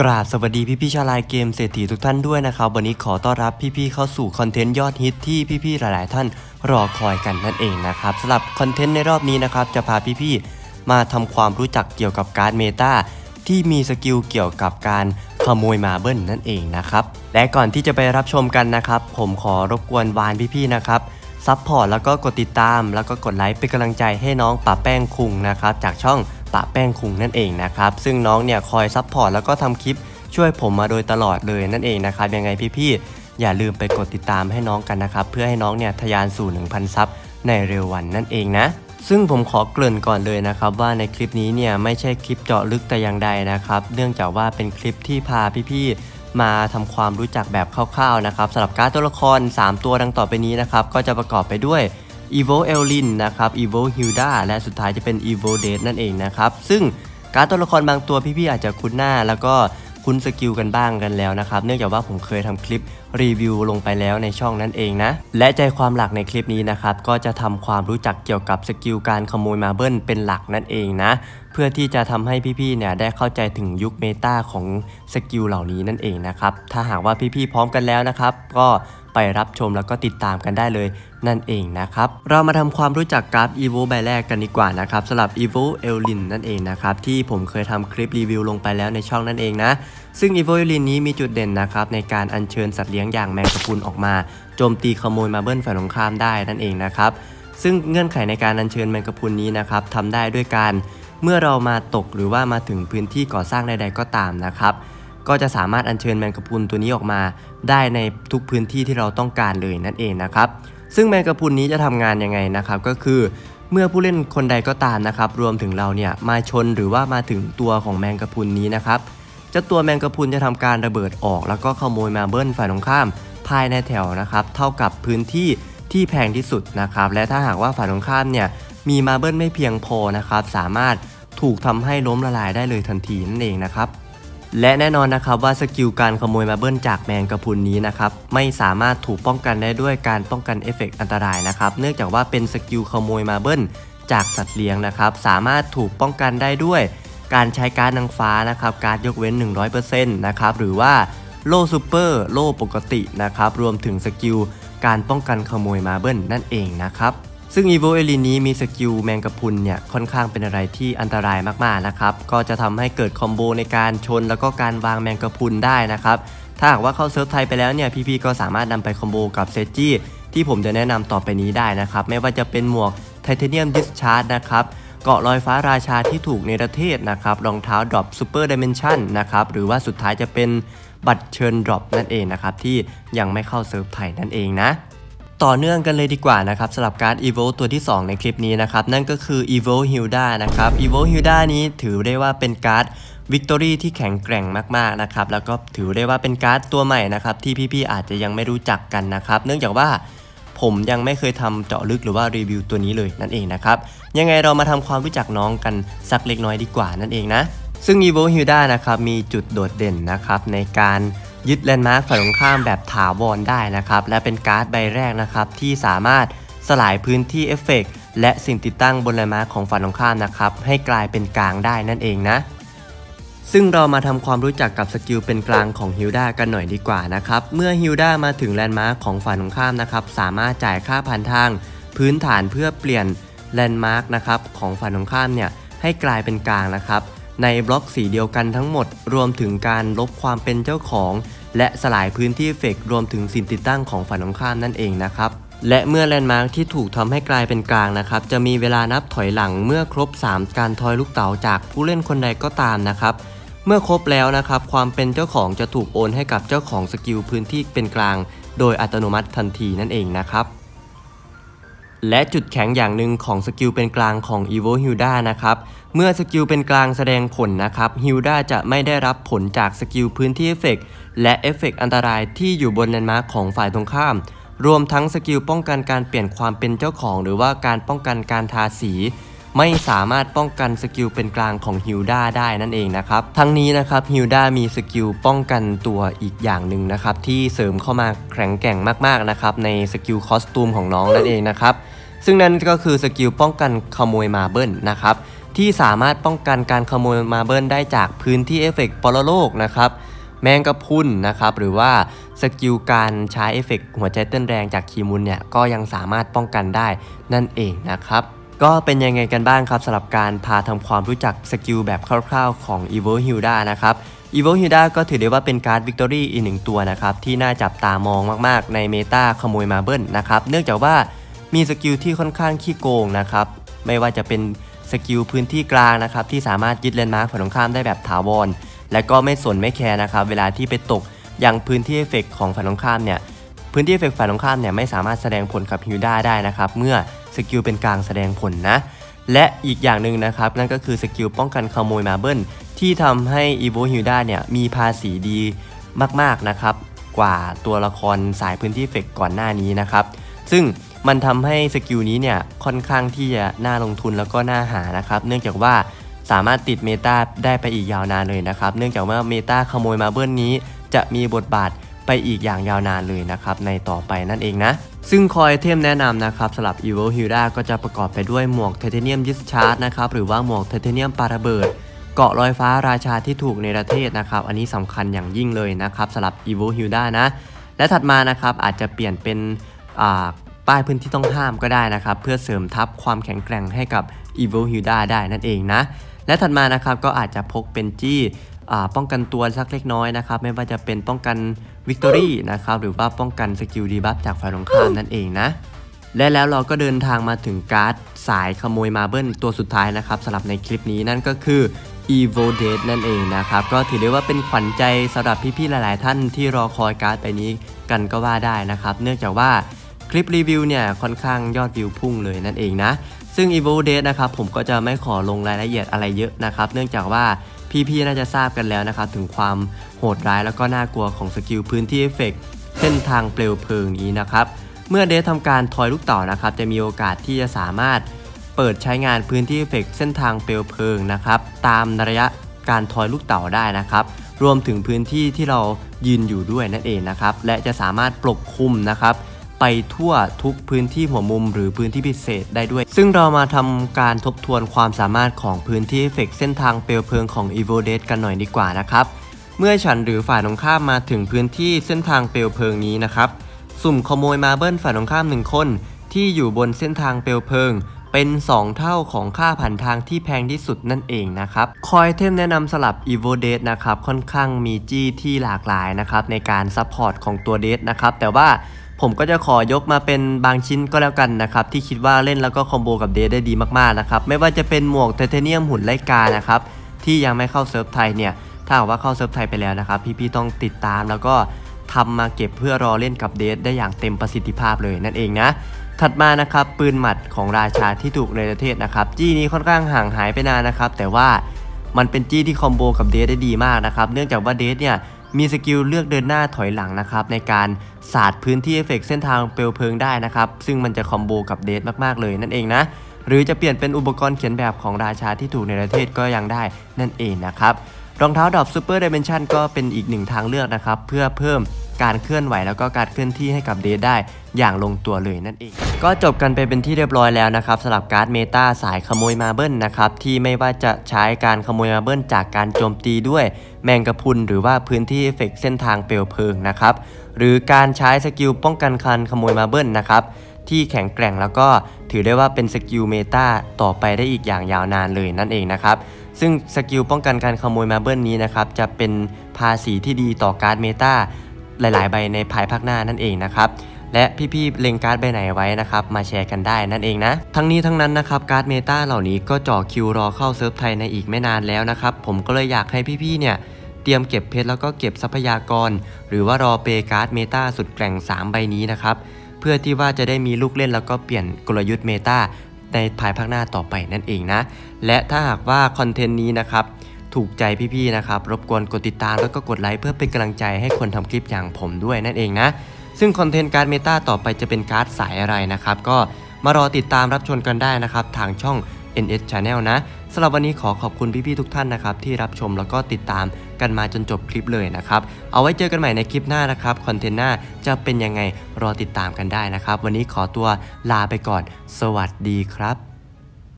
กราบสวัสดีพี่พี่ๆชาวไลน์เกมเศรษฐีทุกท่านด้วยนะครับ วันนี้ขอต้อนรับพี่ๆเข้าสู่คอนเทนต์ยอดฮิตที่พี่ๆหลาย ๆ ท่านรอคอยกันนั่นเองนะครับสำหรับคอนเทนต์ในรอบนี้นะครับจะพาพี่ๆมาทำความรู้จักเกี่ยวกับการเมตาที่มีสกิลเกี่ยวกับการขโมยมาเบิลนั่นเองนะครับและก่อนที่จะไปรับชมกันนะครับ ผมขอรบกวนวานพี่ๆนะครับซัพพอร์ตแล้วก็กดติดตาม แล้วก็กดไลค์เป็นกำลังใจให้น้องปะแป้งคุงนะครับจากช่อง ปะแป้งคุงนั่นเองนะครับ ซึ่งน้องเนี่ยคอยซัพพอร์ตแล้วก็ทำคลิปช่วยผมมาโดยตลอดเลยนั่นเองนะครับยังไงพี่ๆอย่าลืมไปกดติดตามให้น้องกันนะครับ เพื่อให้น้องเนี่ยทะยานสู่ 1,000 ซับในเร็ววันนั่นเองนะซึ่งผมขอเกริ่นก่อนเลยนะครับ ว่าในคลิปนี้เนี่ยไม่ใช่คลิปเจาะลึกแต่อย่างใดนะครับ เนื่องจากว่าเป็นคลิปที่พาพี่ๆมาทำความรู้จักแบบคร่าวๆนะครับสำหรับการ์ดตัวละคร 3 ตัวดังต่อไปนี้นะครับก็จะประกอบไปด้วย Evo e l i n นะครับ Evo Hilda และสุดท้ายจะเป็น Evo d a t e นั่นเองนะครับ ซึ่งการ์ดตัวละครบางตัวพี่ๆอาจจะคุ้นหน้าแล้วก็คุ้นสกิลกันบ้างกันแล้วนะครับ เนื่องจากว่าผมเคยทำคลิปรีวิวลงไปแล้วในช่องนั่นเองนะ และใจความหลักในคลิปนี้นะครับ ก็จะทำความรู้จักเกี่ยวกับสกิลการขโมยมาเบิลเป็นหลักนั่นเองนะ เพื่อที่จะทำให้พี่ๆเนี่ยได้เข้าใจถึงยุคเมตาของสกิลเหล่านี้นั่นเองนะครับ ถ้าหากว่าพี่ๆพร้อมกันแล้วนะครับ ก็ ไปรับชมแล้วก็ติดตามกันได้เลยนั่นเองนะครับ เรามาทำความรู้จักกราฟ EVO ใบแรกกันดีกว่านะครับสำหรับ EVO e l i n นั่นเองนะครับ ที่ผมเคยทำคลิปรีวิวลงไปแล้วในช่องนั่นเองนะ ซึ่ง EVO e l i n นี้มีจุดเด่นนะครับ ในการอัญเชิญสัตว์เลี้ยงอย่างแมงกะพรุนออกมาโจมตีขโมยมาเบิ้ลฝ่ายตรงข้ามได้นั่นเองนะครับซึ่งเงื่อนไขในการอัญเชิญแมงกะพรุนนี้นะครับทำได้ด้วยการเมื่อเรามาตกหรือว่ามาถึงพื้นที่ก่อสร้างใด ๆ ก็ตามนะครับ ก็จะสามารถอัญเชิญแมงกะพรุนตัวนี้ออกมา ได้ในทุกพื้นที่ที่เราต้องการเลยนั่นเองนะครับ ซึ่งแมงกะพรุนนี้จะทำงานยังไงนะครับก็คือเมื่อผู้เล่นคนใดก็ตามนะครับรวมถึงเราเนี่ยมาชนหรือว่ามาถึงตัวของแมงกะพรุนนี้นะครับเจ้าตัวแมงกะพรุนจะทำการระเบิดออก แล้วก็ขโมยมาเบิ้ลฝ่ายตรงข้าม ภายในแถวนะครับ เท่ากับพื้นที่ที่แพงที่สุดนะครับ และถ้าหากว่าฝ่ายตรงข้ามเนี่ยมีมาเบิ้ลไม่เพียงพอนะครับ สามารถถูกทำให้ล้มละลายได้เลยทันทีนั่นเองนะครับ และแน่นอนนะครับว่าสกิลการขโมยมาเบิ้ลจากแมงกะพุนนี้นะครับไม่สามารถถูกป้องกันได้ด้วยการป้องกันเอฟเฟกต์อันตรายนะครับเนื่องจากว่าเป็นสกิลขโมยมาเบิ้ลจากสัตว์เลี้ยงนะครับสามารถถูกป้องกันได้ด้วยการใช้การนางฟ้านะครับการยกเว้น 100%นะครับหรือว่าโล่ซูเปอร์โล่ปกตินะครับรวมถึงสกิลการป้องกันขโมยมาเบิ้ลนั่นเองนะครับ ซึ่ง Evo e l i n นี้มีสกิลแมงกะพุนเนี่ยค่อนข้างเป็นอะไรที่อันตรายมากๆนะครับ ก็จะทำให้เกิดคอมโบในการชนแล้วก็การวางแมงกะพุนได้นะครับ ถ้าหากว่าเข้าเซิร์ฟไทยไปแล้วเนี่ยพี่ๆก็สามารถนำไปคอมโบกับเซจี้ที่ผมจะแนะนำต่อไปนี้ได้นะครับ ไม่ว่าจะเป็นหมวกไทเทเนียมดิสชาร์ดนะครับเกาะลอยฟ้าราชาที่ถูกในประเทศนะครับรองเท้าดรอปซูเปอร์ดิเมนชันนะครับหรือว่าสุดท้ายจะเป็นบัตรเชิญดรอปนั่นเองนะครับที่ยังไม่เข้าเซิร์ฟไทยนั่นเองนะ ต่อเนื่องกันเลยดีกว่านะครับสำหรับการ์ด Evo ตัวที่ 2 ในคลิปนี้นะครับ นั่นก็คือ Evo Hilda นะครับ Evo Hilda นี้ถือได้ว่าเป็นการ์ด Victory ที่แข็งแกร่งมากๆนะครับ แล้วก็ถือได้ว่าเป็นการ์ดตัวใหม่นะครับ ที่พี่ๆอาจจะยังไม่รู้จักกันนะครับ เนื่องจากว่าผมยังไม่เคยทำเจาะลึกหรือว่ารีวิวตัวนี้เลยนั่นเองนะครับ ยังไงเรามาทำความรู้จักน้องกันสักเล็กน้อยดีกว่านั่นเองนะ ซึ่ง Evo Hilda นะครับมีจุดโดดเด่นนะครับในการ ยึดแลนด์มาร์คฝ่ายตรงข้ามแบบถาวรได้นะครับ และเป็นการ์ดใบแรกนะครับ ที่สามารถสลายพื้นที่เอฟเฟกต์และสิ่งติดตั้งบนแลนด์มาร์คของฝ่ายตรงข้ามนะครับ ให้กลายเป็นกลางได้นั่นเองนะ ซึ่งเรามาทำความรู้จักกับสกิลเป็นกลางของฮิลดากันหน่อยดีกว่านะครับ เมื่อฮิลดามาถึงแลนด์มาร์คของฝ่ายตรงข้ามนะครับ สามารถจ่ายค่าผ่านทาง พื้นฐานเพื่อเปลี่ยนแลนด์มาร์คนะครับของฝ่ายตรงข้ามเนี่ยให้กลายเป็นกลางนะครับในบล็อกสีเดียวกันทั้งหมดรวมถึงการลบความเป็นเจ้าของ และสลายพื้นที่เฟกรวมถึงสิ่งติดตั้งของฝ่ายตรงข้ามนั่นเองนะครับและเมื่อแลนด์มาร์คที่ถูกทำให้กลายเป็นกลางนะครับ จะมีเวลานับถอยหลังเมื่อครบ 3 การทอยลูกเต๋าจากผู้เล่นคนใดก็ตามนะครับ เมื่อครบแล้วนะครับ ความเป็นเจ้าของจะถูกโอนให้กับเจ้าของสกิลพื้นที่เป็นกลาง โดยอัตโนมัติทันทีนั่นเองนะครับ และจุดแข็งอย่างหนึ่งของสกิลเป็นกลางของ Evo Hilda นะครับ เมื่อสกิลเป็นกลางแสดงผลนะครับ Hilda จะไม่ได้รับผลจากสกิลพื้นที่เอฟเฟกต์และเอฟเฟกต์อันตรายที่อยู่บนแลนด์มาร์คของฝ่ายตรงข้าม รวมทั้งสกิลป้องกันการเปลี่ยนความเป็นเจ้าของ หรือว่าการป้องกันการทาสีไม่สามารถป้องกันสกิลเป็นกลางของฮิลดาได้นั่นเองนะครับ ทั้งนี้นะครับฮิลดามีสกิลป้องกันตัวอีกอย่างหนึ่งนะครับที่เสริมเข้ามาแข็งแกร่งมากๆนะครับในสกิลคอสตูมของน้องนั่นเองนะครับ ซึ่งนั่นก็คือสกิลป้องกันขโมยมาเบิลนะครับที่สามารถป้องกันการขโมยมาเบิลได้จากพื้นที่เอฟเฟกต์ปรโลกนะครับแมงกะพุนนะครับหรือว่าสกิลการใช้เอฟเฟกต์หัวใจเต้นแรงจากคีมุนเนี่ยก็ยังสามารถป้องกันได้นั่นเองนะครับก็เป็นยังไงกันบ้างครับสำหรับการพาทำความรู้จักสกิลแบบคร่าวๆของ e v o Hilda นะครับ e v o Hilda ก็ถือได้ว่าเป็นการ์ด Victory อีกหนึ่งตัวนะครับที่น่าจับตามองมากๆในเมตาขโมยมาเบิลนะครับเนื่องจากว่า มีสกิลที่ค่อนข้างขี้โกงนะครับ ไม่ว่าจะเป็นสกิลพื้นที่กลางนะครับที่สามารถยึดเลนมาร์คฝั่งตรงข้ามได้แบบถาวร และก็ไม่สนไม่แคร์นะครับเวลาที่ไปตกยังพื้นที่เอฟเฟกของฝั่งตรงข้ามเนี่ยพื้นที่เอฟเฟกฝ่ายตรงข้ามเนี่ยไม่สามารถแสดงผลกับฮิวด้าได้นะครับเมื่อสกิลเป็นกลางแสดงผลนะและอีกอย่างหนึ่งนะครับนั่นก็คือสกิลป้องกันขโมยมาเบิลที่ทำให้ e v o Hilda เนี่ยมีภาษีดีมากๆนะครับกว่าตัวละครสายพื้นที่เฟกก่อนหน้านี้นะครับ ซึ่ง มันทำให้สกิลนี้เนี่ยค่อนข้างที่จะน่าลงทุนแล้วก็น่าหานะครับ เนื่องจากว่าสามารถติดเมตาได้ไปอีกยาวนานเลยนะครับ เนื่องจากว่าเมตาขโมยมาเบิลนี้ จะมีบทบาทไปอีกอย่างยาวนานเลยนะครับ ในต่อไปนั่นเองนะ ซึ่งคอยเทมแนะนำนะครับสำหรับ e v o Hilda ก็จะประกอบไปด้วยหมวกไทเทเนียมยิสชาร์ดนะครับหรือว่าหมวกไทเทเนียมปาระเบิด เกาะลอยฟ้าราชาที่ถูกในประเทศนะครับ อันนี้สำคัญอย่างยิ่งเลยนะครับสำหรับ e v o Hilda นะ และถัดมานะครับอาจจะเปลี่ยนเป็นอ่า ป้ายพื้นที่ต้องห้ามก็ได้นะครับ เพื่อเสริมทับความแข็งแกร่งให้กับ e v o Hilda ได้นั่นเองนะ และถัดมานะครับก็อาจจะพกเป็นจี้ป้องกันตัวสักเล็กน้อยนะครับ ไม่ว่าจะเป็นป้องกันวิกตอรี่นะครับหรือว่าป้องกันสกิลดีบัฟจากฝ่ายตรงข้ามนั่นเองนะและแล้วเราก็เดินทางมาถึงการ์ดสายขโมยมาเบิลตัวสุดท้ายนะครับสำหรับในคลิปนี้นั่นก็คือ Evo Date นั่นเองนะครับ ก็ถือได้ว่าเป็นขวัญใจสำหรับพี่ๆหลาย ๆ ท่านที่รอคอยการ์ดไปนี้กันก็ว่าได้นะครับ เนื่องจากว่า คลิปรีวิวเนี่ยค่อนข้างยอดวิวพุ่งเลยนั่นเองนะ ซึ่ง Evo Date นะครับผมก็จะไม่ขอลงรายละเอียดอะไรเยอะนะครับ เนื่องจากว่าพี่ๆน่าจะทราบกันแล้วนะครับถึงความโหดร้ายแล้วก็น่ากลัวของสกิลพื้นที่เอฟเฟกต์เส้นทางเปลวเพลิงนี้นะครับ เมื่อเดททำการทอยลูกเต่านะครับ จะมีโอกาสที่จะสามารถเปิดใช้งานพื้นที่เอฟเฟกต์เส้นทางเปลวเพลิงนะครับตามระยะการทอยลูกเต่าได้นะครับ รวมถึงพื้นที่ที่เรายืนอยู่ด้วยนั่นเองนะครับ และจะสามารถปกคลุมนะครับ ไปทั่วทุกพื้นที่หัวมุมหรือพื้นที่พิเศษได้ด้วย ซึ่งเรามาทำการทบทวนความสามารถของพื้นที่เอฟเฟกเส้นทางเปลวเพลิงของ e v o d a t กันหน่อยดีกว่านะครับ เมื่อฉันหรือฝ่ายตรงข้ามมาถึงพื้นที่เส้นทางเปลวเพลิงนี้นะครับ สุ่มขโมยมาเบิลฝ่ายตรงข้ามหนึ่งคน ที่อยู่บนเส้นทางเปลวเพลิง เป็น 2 เท่าของค่าผ่านทางที่แพงที่สุดนั่นเองนะครับคอยเทมแนะนำสลับ e v o d a t e นะครับค่อนข้างมีจี้ที่หลากหลายนะครับในการซัพพอร์ตของตัวเดทนะครับแต่ว่า ผมก็จะขอยกมาเป็นบางชิ้นก็แล้วกันนะครับ ที่คิดว่าเล่นแล้วก็คอมโบกับเดได้ดีมากๆนะครับ ไม่ว่าจะเป็นหมวกไทเทเนียมหุ่นไลกานะครับที่ยังไม่เข้าเซิร์ฟไทยเนี่ยถ้าหากว่าเข้าเซิร์ฟไทยไปแล้วนะครับ พี่ๆต้องติดตามแล้วก็ทำมาเก็บเพื่อรอเล่นกับเดทได้อย่างเต็มประสิทธิภาพเลยนั่นเองนะ ถัดมานะครับปืนหมัดของราชาที่ถูกในประเทศนะครับ จี้นี้ค่อนข้างห่างหายไปนานนะครับ แต่ว่ามันเป็นจี้ที่คอมโบกับเดทได้ดีมากนะครับ เนื่องจากว่าเดทเนี่ย มีสกิลเลือกเดินหน้าถอยหลังนะครับในการสาดพื้นที่เอฟเฟกต์เส้นทางเปลวเพลิงได้นะครับซึ่งมันจะคอมโบกับเดทมากๆเลยนั่นเองนะหรือจะเปลี่ยนเป็นอุปกรณ์เขียนแบบของราชาที่ถูกในประเทศก็ยังได้นั่นเองนะครับรองเท้าดรอปซูเปอร์ดิเมนชันก็เป็นอีกหนึ่งทางเลือกนะครับเพื่อเพิ่มการเคลื่อนไหวแล้วก็การเคลื่อนที่ให้กับเดทได้อย่างลงตัวเลยนั่นเอง ก็จบกันไปเป็นที่เรียบร้อยแล้วนะครับสำหรับการ์ดเมตาสายขโมยมาเบิลนะครับที่ไม่ว่าจะใช้การขโมยมาเบิลจากการโจมตีด้วยแมงกะพุนหรือว่าพื้นที่เอฟเฟกต์เส้นทางเปลวเพลิงนะครับหรือการใช้สกิลป้องกันคันขโมยมาเบิลนะครับที่แข็งแกร่งแล้วก็ถือได้ว่าเป็นสกิลเมตาต่อไปได้อีกอย่างยาวนานเลยนั่นเองนะครับซึ่งสกิลป้องกันการขโมยมาเบิลนี้นะครับจะเป็นภาษีที่ดีต่อการ์ดเมตาหลาย ๆ ใบในภายภาคหน้านั่นเองนะครับ และพี่ๆเล็งการ์ดใบไหนไว้นะครับมาแชร์กันได้นั่นเองนะ ทั้งนี้ทั้งนั้นนะครับการ์ดเมตาเหล่านี้ก็จ่อคิวรอเข้าเซิร์ฟไทยในอีกไม่นานแล้วนะครับผมก็เลยอยากให้พี่ๆเนี่ยเตรียมเก็บเพชรแล้วก็เก็บทรัพยากร หรือว่ารอเปย์การ์ดเมตาสุดแกร่ง 3 ใบนี้นะครับเพื่อที่ว่าจะได้มีลูกเล่นแล้วก็เปลี่ยนกลยุทธ์เมตาในภายภาคหน้าต่อไปนั่นเองนะ และถ้าหากว่าคอนเทนต์นี้นะครับถูกใจพี่ๆนะครับ รบกวนกดติดตามแล้วก็กดไลค์เพื่อเป็นกำลังใจให้คนทำคลิปอย่างผมด้วยนั่นเองนะ ซึ่งคอนเทนต์การ์ดเมตาต่อไปจะเป็นการ์ดสายอะไรนะครับ ก็มารอติดตามรับชมกันได้นะครับ ทางช่อง NS Channel นะสำหรับวันนี้ขอขอบคุณพี่ๆทุกท่านนะครับ ที่รับชมแล้วก็ติดตามกันมาจนจบคลิปเลยนะครับ เอาไว้เจอกันใหม่ในคลิปหน้านะครับคอนเทนต์หน้าจะเป็นยังไงรอติดตามกันได้นะครับ วันนี้ขอตัวลาไปก่อน สวัสดีครับ